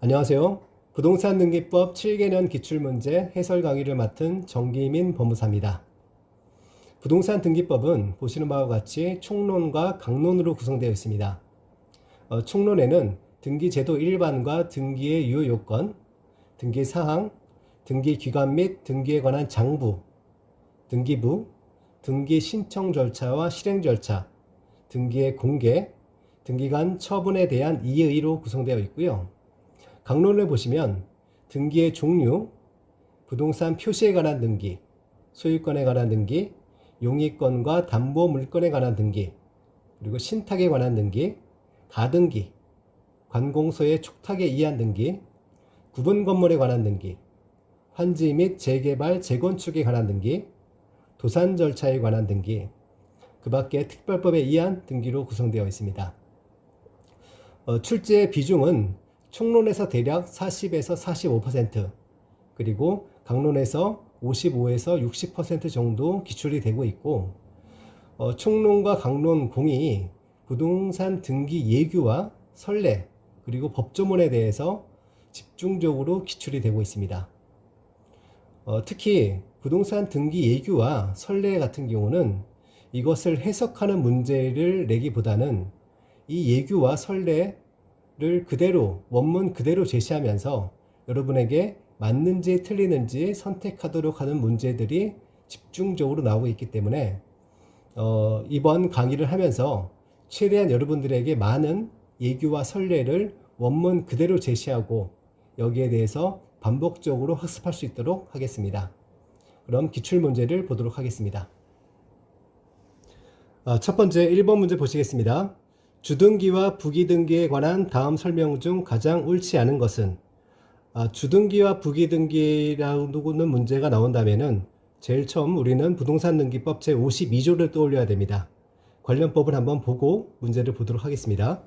안녕하세요. 부동산 등기법 7개년 기출문제 해설 강의를 맡은 정기민 법무사입니다. 부동산 등기법은 보시는 바와 같이 총론과 강론으로 구성되어 있습니다. 어, 총론에는 등기 제도 일반과 등기의 유효 요건, 등기 사항, 등기 기관 및 등기에 관한 장부, 등기부, 등기 신청 절차와 실행 절차, 등기의 공개, 등기관 처분에 대한 이의로 구성되어 있고요. 강론을 보시면 등기의 종류, 부동산 표시에 관한 등기, 소유권에 관한 등기, 용의권과 담보 물건에 관한 등기, 그리고 신탁에 관한 등기, 가등기, 관공서의 촉탁에 의한 등기, 구분 건물에 관한 등기, 환지 및 재개발, 재건축에 관한 등기, 도산 절차에 관한 등기, 그 밖에 특별법에 의한 등기로 구성되어 있습니다. 어, 출제 비중은 총론에서 대략 40에서 45% 그리고 강론에서 55에서 60% 정도 기출이 되고 있고 어, 총론과 강론 공이 부동산 등기 예규와 선례 그리고 법조문에 대해서 집중적으로 기출이 되고 있습니다. 어, 특히 부동산 등기 예규와 선례 같은 경우는 이것을 해석하는 문제를 내기보다는 이 예규와 선례 를 그대로 원문 그대로 제시하면서 여러분에게 맞는지 틀리는지 선택하도록 하는 문제들이 집중적으로 나오고 있기 때문에 어, 이번 강의를 하면서 최대한 여러분들에게 많은 예규와 선례를 원문 그대로 제시하고 여기에 대해서 반복적으로 학습할 수 있도록 하겠습니다. 그럼 기출 문제를 보도록 하겠습니다. 아, 첫 번째 1번 문제 보시겠습니다. 주등기와 부기등기에 관한 다음 설명 중 가장 옳지 않은 것은 아, 주등기와 부기등기라는 문제가 나온다면은 제일 처음 우리는 부동산 등기법 제 52조를 떠올려야 됩니다. 관련 법을 한번 보고 문제를 보도록 하겠습니다.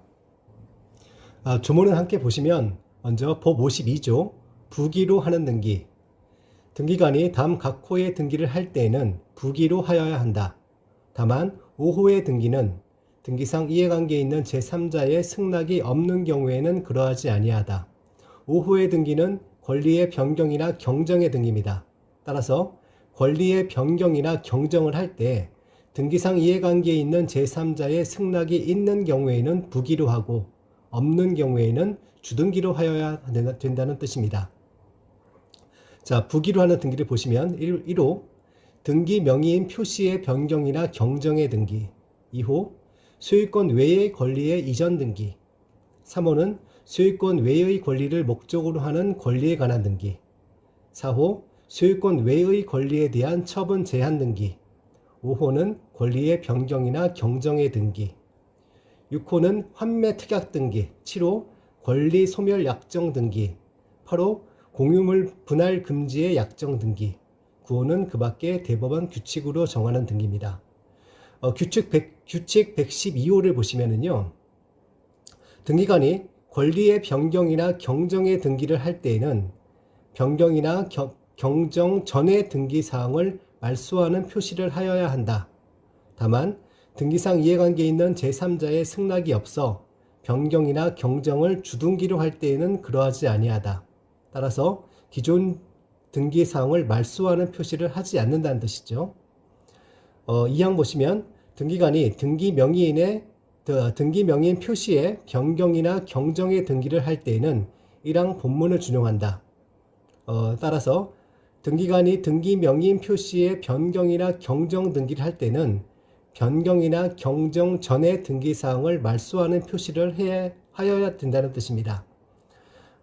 아, 조문을 함께 보시면 먼저 법 52조 부기로 하는 등기 등기관이 다음 각 호의 등기를 할 때에는 부기로 하여야 한다. 다만 5호의 등기는 등기상 이해관계에 있는 제3자의 승낙이 없는 경우에는 그러하지 아니하다. 5호의 등기는 권리의 변경이나 경정의 등기입니다. 따라서 권리의 변경이나 경정을 할 때 등기상 이해관계에 있는 제3자의 승낙이 있는 경우에는 부기로 하고 없는 경우에는 주등기로 하여야 된다는 뜻입니다. 자, 부기로 하는 등기를 보시면 1, 1호 등기 명의인 표시의 변경이나 경정의 등기 2호 소유권 외의 권리의 이전 등기. 3호는 소유권 외의 권리를 목적으로 하는 권리에 관한 등기. 4호 소유권 외의 권리에 대한 처분 제한 등기. 5호는 권리의 변경이나 경정의 등기. 6호는 환매 특약 등기. 7호 권리 소멸 약정 등기. 8호 공유물 분할 금지의 약정 등기. 9호는 그 밖에 대법원 규칙으로 정하는 등기입니다. 어, 규칙, 100, 규칙 112호를 보시면은요. 등기관이 권리의 변경이나 경정의 등기를 할 때에는 변경이나 겨, 경정 전의 등기 사항을 말소하는 표시를 하여야 한다. 다만 등기상 이해관계에 있는 제3자의 승낙이 없어 변경이나 경정을 주등기로 할 때에는 그러하지 아니하다. 따라서 기존 등기 사항을 말소하는 표시를 하지 않는다는 뜻이죠. 어, 이항 보시면 등기관이 등기 명의인의 등기 명의인 표시에 변경이나 경정의 등기를 할 때에는 1항 본문을 준용한다. 어, 따라서 등기관이 등기 명의인 표시에 변경이나 경정 등기를 할 때는 변경이나 경정 전의 등기 사항을 말소하는 표시를 해, 하여야 된다는 뜻입니다.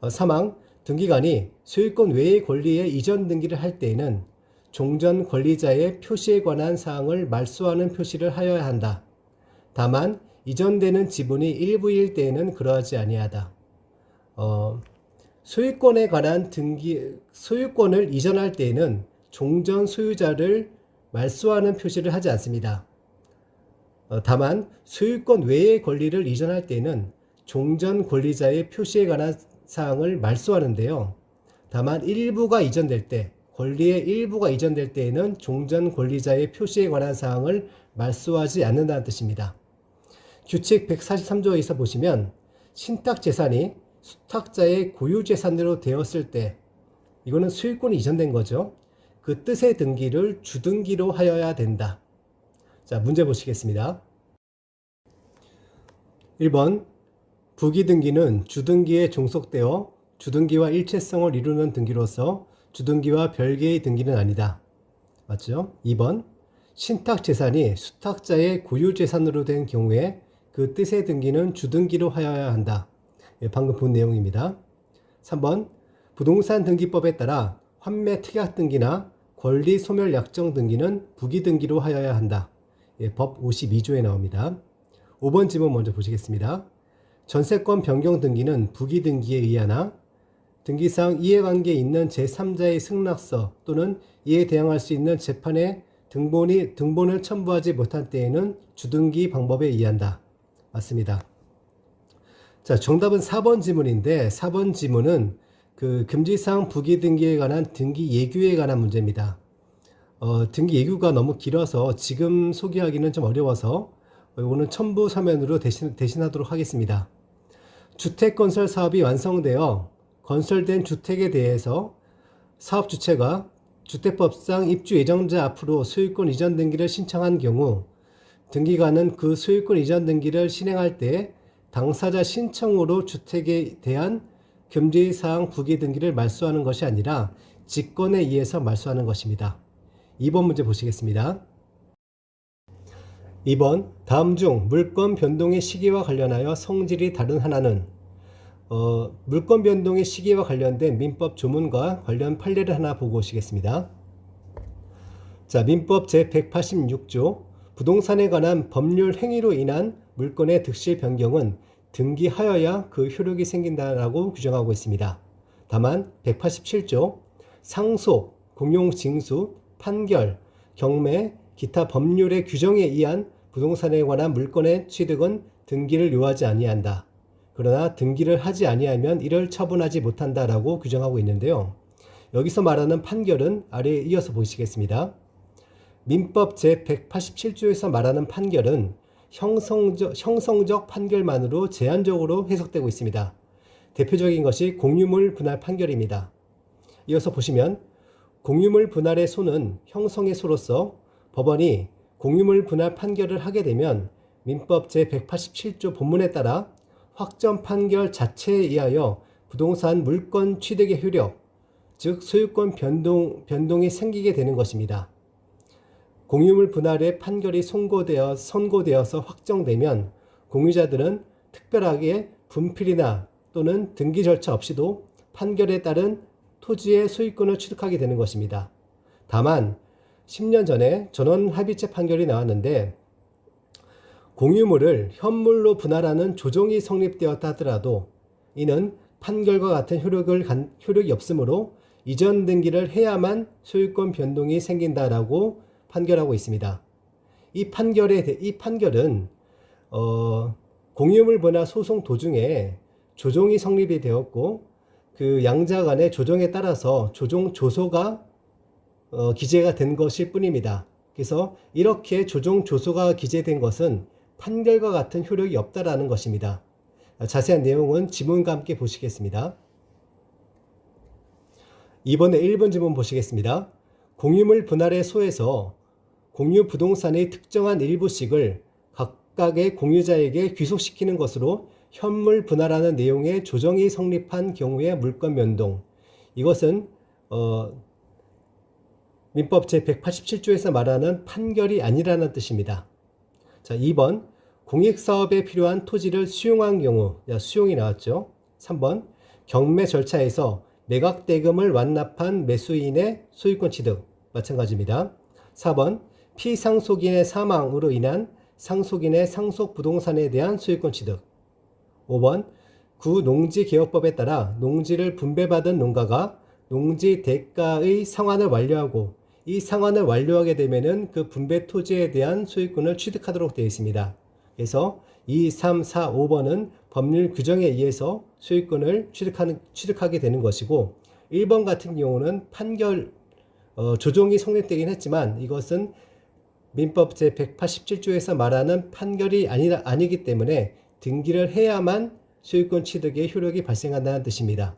어, 3항 등기관이 소유권 외의 권리의 이전 등기를 할 때에는 종전 권리자의 표시에 관한 사항을 말소하는 표시를 하여야 한다. 다만 이전되는 지분이 일부일 때에는 그러하지 아니하다. 어, 소유권에 관한 등기 소유권을 이전할 때에는 종전 소유자를 말소하는 표시를 하지 않습니다. 어, 다만 소유권 외의 권리를 이전할 때는 종전 권리자의 표시에 관한 사항을 말소하는데요. 다만 일부가 이전될 때 권리의 일부가 이전될 때에는 종전 권리자의 표시에 관한 사항을 말소하지 않는다는 뜻입니다. 규칙 143조에서 보시면 신탁 재산이 수탁자의 고유 재산으로 되었을 때 이거는 소유권이 이전된 거죠. 그 뜻의 등기를 주등기로 하여야 된다. 자, 문제 보시겠습니다. 1번 부기등기는 주등기에 종속되어 주등기와 일체성을 이루는 등기로서 주등기와 별개의 등기는 아니다. 맞죠? 2번 신탁 재산이 수탁자의 고유 재산으로 된 경우에 그 뜻의 등기는 주등기로 하여야 한다. 예, 방금 본 내용입니다. 3번 부동산 등기법에 따라 환매 특약 등기나 권리 소멸 약정 등기는 부기 등기로 하여야 한다. 예, 법 52조에 나옵니다. 5번 지문 먼저 보시겠습니다. 전세권 변경 등기는 부기 등기에 의하나 등기상 이해관계 있는 제3자의 승낙서 또는 이에 대항할 수 있는 재판에 등본이 등본을 첨부하지 못한 때에는 주등기 방법에 의한다. 맞습니다. 자, 정답은 4번 지문인데 4번 지문은 그 금지사항 부기 등기에 관한 등기 예규에 관한 문제입니다. 어, 등기 예규가 너무 길어서 지금 소개하기는 좀 어려워서 이거는 첨부 서면으로 대신, 대신하도록 하겠습니다. 주택 건설 사업이 완성되어 건설된 주택에 대해서 사업 주체가 주택법상 입주 예정자 앞으로 소유권 이전 등기를 신청한 경우 등기관은 그 소유권 이전 등기를 실행할 때 당사자 신청으로 주택에 대한 금지사항 부기 등기를 말소하는 것이 아니라 직권에 의해서 말소하는 것입니다. 2번 문제 보시겠습니다. 2번 다음 중 물권 변동의 시기와 관련하여 성질이 다른 하나는 어, 물권 변동의 시기와 관련된 민법 조문과 관련 판례를 하나 보고 오시겠습니다. 자, 민법 제186조 부동산에 관한 법률 행위로 인한 물권의 득실 변경은 등기하여야 그 효력이 생긴다라고 규정하고 있습니다. 다만 187조 상속, 공용징수, 판결, 경매, 기타 법률의 규정에 의한 부동산에 관한 물건의 취득은 등기를 요하지 아니한다. 그러나 등기를 하지 아니하면 이를 처분하지 못한다라고 규정하고 있는데요. 여기서 말하는 판결은 아래에 이어서 보시겠습니다. 민법 제187조에서 말하는 판결은 형성적, 형성적 판결만으로 제한적으로 해석되고 있습니다. 대표적인 것이 공유물 분할 판결입니다. 이어서 보시면 공유물 분할의 소는 형성의 소로서 법원이 공유물 분할 판결을 하게 되면 민법 제187조 본문에 따라 확정 판결 자체에 의하여 부동산 물권 취득의 효력, 즉 소유권 변동, 변동이 생기게 되는 것입니다. 공유물 분할의 판결이 선고되어, 선고되어서 확정되면 공유자들은 특별하게 분필이나 또는 등기 절차 없이도 판결에 따른 토지의 소유권을 취득하게 되는 것입니다. 다만 10년 전에 전원 합의체 판결이 나왔는데 공유물을 현물로 분할하는 조정이 성립되었다 하더라도 이는 판결과 같은 효력을 간, 효력이 없으므로 이전 등기를 해야만 소유권 변동이 생긴다라고 판결하고 있습니다. 이 판결에 이 판결은 어, 공유물 분할 소송 도중에 조정이 성립이 되었고 그 양자 간의 조정에 따라서 조정 조소가 어, 기재가 된 것일 뿐입니다. 그래서 이렇게 조정 조소가 기재된 것은 판결과 같은 효력이 없다라는 것입니다. 자세한 내용은 지문과 함께 보시겠습니다. 이번에 1번 지문 보시겠습니다. 공유물 분할의 소에서 공유 부동산의 특정한 일부씩을 각각의 공유자에게 귀속시키는 것으로 현물 분할하는 내용의 조정이 성립한 경우의 물권 변동. 이것은 어, 민법 제187조에서 말하는 판결이 아니라는 뜻입니다. 자, 2번. 공익사업에 필요한 토지를 수용한 경우 야, 수용이 나왔죠. 3번. 경매 절차에서 매각대금을 완납한 매수인의 소유권 취득 마찬가지입니다. 4번. 피상속인의 사망으로 인한 상속인의 상속 부동산에 대한 소유권 취득. 5번. 구 농지 개혁법에 따라 농지를 분배받은 농가가 농지 대가의 상환을 완료하고 이 상환을 완료하게 되면은 그 분배 토지에 대한 소유권을 취득하도록 되어 있습니다. 그래서 2, 3, 4, 5번은 법률 규정에 의해서 소유권을 취득하는, 취득하게 되는 것이고 1번 같은 경우는 판결 어, 조정이 성립되긴 했지만 이것은 민법 제187조에서 말하는 판결이 아니, 아니기 때문에 등기를 해야만 소유권 취득의 효력이 발생한다는 뜻입니다.